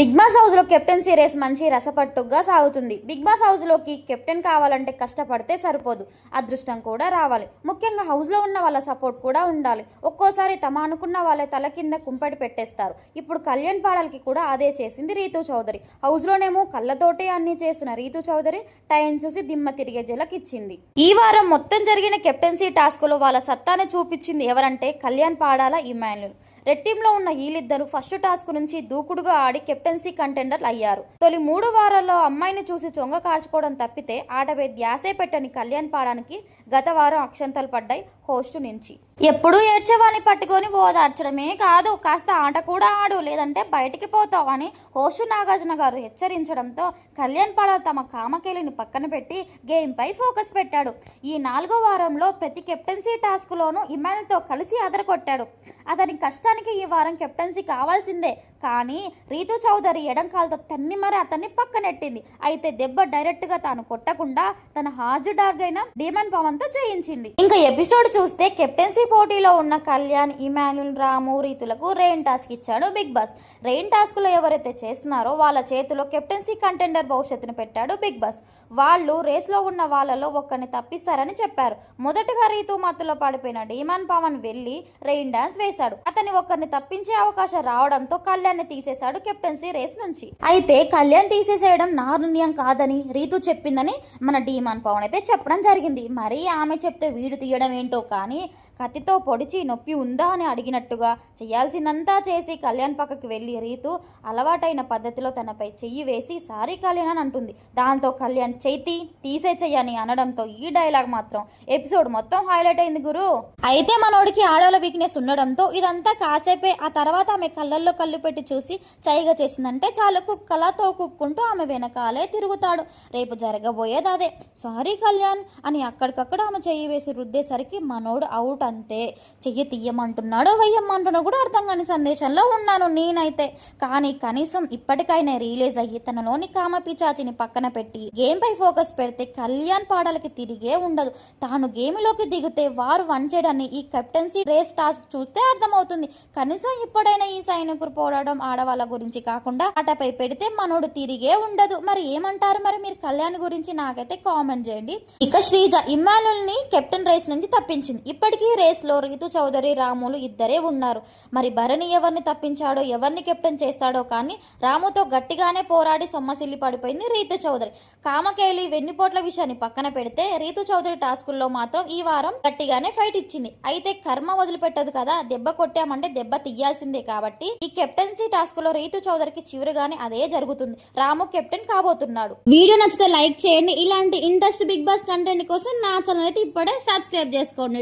Big boss హౌస్లో captaincy race మంచి రసపట్టుగా సాగుతుంది. బిగ్ బాస్ హౌస్లోకి కెప్టెన్ కావాలంటే కష్టపడితే సరిపోదు. అదృష్టం కూడా రావాలి. ముఖ్యంగా హౌస్లో ఉన్న వాళ్ళ సపోర్ట్ కూడా ఉండాలి. ఒక్కోసారి తమ అనుకున్న వాళ్ళే తల కింద కుంపటి పెట్టేస్తారు. ఇప్పుడు కళ్యాణ్ పాడల్కి కూడా అదే చేసింది రీతు చౌదరి. హౌస్ లోనేమో కళ్ళతోటే అన్ని చేసిన రీతు చౌదరి. టైం చూసి దిమ్మ తిరిగే జలకిచ్చింది ఈ వారం మొత్తం జరిగిన కెప్టెన్సీ టాస్క్లో వాళ్ళ సత్తాని చూపించింది ఎవరంటే కళ్యాణ్ పాడాల ఇమాన్యుల్. రెడ్ టీంలో ఉన్న వీళ్ళిద్దరూ ఫస్ట్ టాస్క్ నుంచి దూకుడుగా ఆడి కెప్టెన్సీ కంటెండర్లు అయ్యారు. తొలి మూడు వారాల్లో అమ్మాయిని చూసి చొంగ కార్చుకోవడం తప్పితే ఆటపై ధ్యాసే పెట్టని కళ్యాణ్ పాడానికి గత వారం అక్షంతలు పడ్డాయి హోస్టు నుంచి. ఎప్పుడూ ఏడ్చేవాని పట్టుకొని ఓదార్చడమే కాదు కాస్త ఆట కూడా ఆడు లేదంటే బయటికి పోతావు అని హోస్టు నాగార్జున గారు హెచ్చరించడంతో కళ్యాణ్ పాడ తమ కామకేలిని పక్కన పెట్టి గేమ్పై ఫోకస్ పెట్టాడు. ఈ నాలుగో వారంలో ప్రతి కెప్టెన్సీ టాస్క్లోనూ ఇమాన్తో కలిసి అదరకొట్టాడు అతని కష్టానికి ఈ వారం కెప్టెన్సీ కావాల్సిందే. కానీ రీతు చౌదరి ఎడం కాలుతో తన్ని మరి అతన్ని పక్కనెట్టింది. అయితే దెబ్బ డైరెక్ట్గా తాను కొట్టకుండా తన హాజు డాగ్ అయిన డీమన్ పవన్తో జయించింది. ఇంకా ఎపిసోడ్ చూస్తే కెప్టెన్సీ పోటీలో ఉన్న కళ్యాణ్ ఇమాన్యుల్ రాము రీతులకు రెయిన్ టాస్క్ ఇచ్చాడు బిగ్ బాస్. రెయిన్ టాస్క్లో ఎవరైతే చేస్తున్నారో వాళ్ళ చేతిలో కెప్టెన్సీ కంటెండర్ భవిష్యత్తును పెట్టాడు బిగ్ బాస్. వాళ్ళు రేస్లో ఉన్న వాళ్ళలో ఒక్కరిని తప్పిస్తారని చెప్పారు. మొదటగా రీతు మత్తులో పడిపోయిన డీమాన్ పవన్ వెళ్ళి రెయిన్ డాన్స్ వేశాడు. అతని ఒక్కరిని తప్పించే అవకాశం రావడంతో కళ్యాణ్ తీసేశాడు కెప్టెన్సీ రేస్ నుంచి. అయితే కళ్యాణ్ తీసేసేయడం నా నిర్ణయం కాదని రీతు చెప్పిందని మన డీమాన్ పవన్ అయితే చెప్పడం జరిగింది. మరి ఆమె చెప్తే వీడు తీయడం ఏంటో కానీ కత్తితో పొడిచి నొప్పి ఉందా అని అడిగినట్టుగా చేయాల్సిందంతా చేసి కళ్యాణ్ పక్కకి వెళ్ళి రీతు అలవాటైన పద్ధతిలో తనపై చెయ్యి వేసి సారీ కళ్యాణ్ అని అంటుంది. దాంతో కళ్యాణ్ చైతి తీసే చెయ్యని అనడంతో ఈ డైలాగ్ మాత్రం ఎపిసోడ్ మొత్తం హైలైట్ అయింది గురు. అయితే మనోడికి ఆడవాళ్ళ వీక్నెస్ ఉండడంతో ఇదంతా కాసేపే ఆ తర్వాత ఆమె కళ్ళల్లో కళ్ళు పెట్టి చూసి చైగా చేసిందంటే చాలు కుక్కలతో కుక్కుంటూ ఆమె వెనకాలే తిరుగుతాడు. రేపు జరగబోయేది అదే సారీ కళ్యాణ్ అని అక్కడికక్కడ ఆమె చెయ్యి వేసి రుద్దేసరికి మనోడు అవుట్ అంతే చెయ్యి తీయమంటున్నాడో వెయ్యమంటున్నాడో కూడా అర్థం కాని సందేశంలో ఉన్నాను నేనైతే. కానీ కనీసం ఇప్పటికైనా రిలీజ్ అయ్యి తనలోని కామపిచాచిని పక్కన పెట్టి గేమ్ పై ఫోకస్ పెడితే కళ్యాణ్ పాడలకి తిరిగే ఉండదు. తాను గేమ్లోకి దిగితే వారు వన్ చేయడాన్ని ఈ కెప్టెన్సీ రేస్ టాస్క్ చూస్తే అర్థమవుతుంది. కనీసం ఇప్పుడైనా ఈ సైనికులు పోరాడడం ఆడవాళ్ళ గురించి కాకుండా ఆటపై పెడితే మనోడు తిరిగే ఉండదు. మరి ఏమంటారు? మరి మీరు కళ్యాణ్ గురించి నాకైతే కామెంట్ చేయండి. ఇక శ్రీజ ఇమానుల్ని కెప్టెన్ రేస్ నుంచి తప్పించింది. ఇప్పటికీ రేస్లో రీతు చౌదరి రాములు ఇద్దరే ఉన్నారు. మరి భరణి ఎవరిని తప్పించాడో ఎవరిని కెప్టెన్ చేస్తాడో కానీ రాముతో గట్టిగానే పోరాడి సొమ్మసిల్లి పడిపోయింది రీతు చౌదరి. కామకేలి వెన్నుపోట్ల విషయాన్ని పక్కన పెడితే రీతు చౌదరి టాస్కుల్లో మాత్రం ఈ వారం గట్టిగానే ఫైట్ ఇచ్చింది. అయితే కర్మ వదిలిపెట్టదు కదా దెబ్బ కొట్టామంటే దెబ్బ తీయాల్సిందే కాబట్టి ఈ కెప్టెన్సీ టాస్క్లో రీతు చౌదరికి చివరిగానే అదే జరుగుతుంది. రాము కెప్టెన్ కాబోతున్నాడు. వీడియో నచ్చితే లైక్ చేయండి. ఇలాంటి ఇంట్రెస్ట్ బిగ్ బాస్ కంటెంట్ కోసం నా ఛానల్ అయితే ఇప్పుడే సబ్స్క్రైబ్ చేసుకోండి.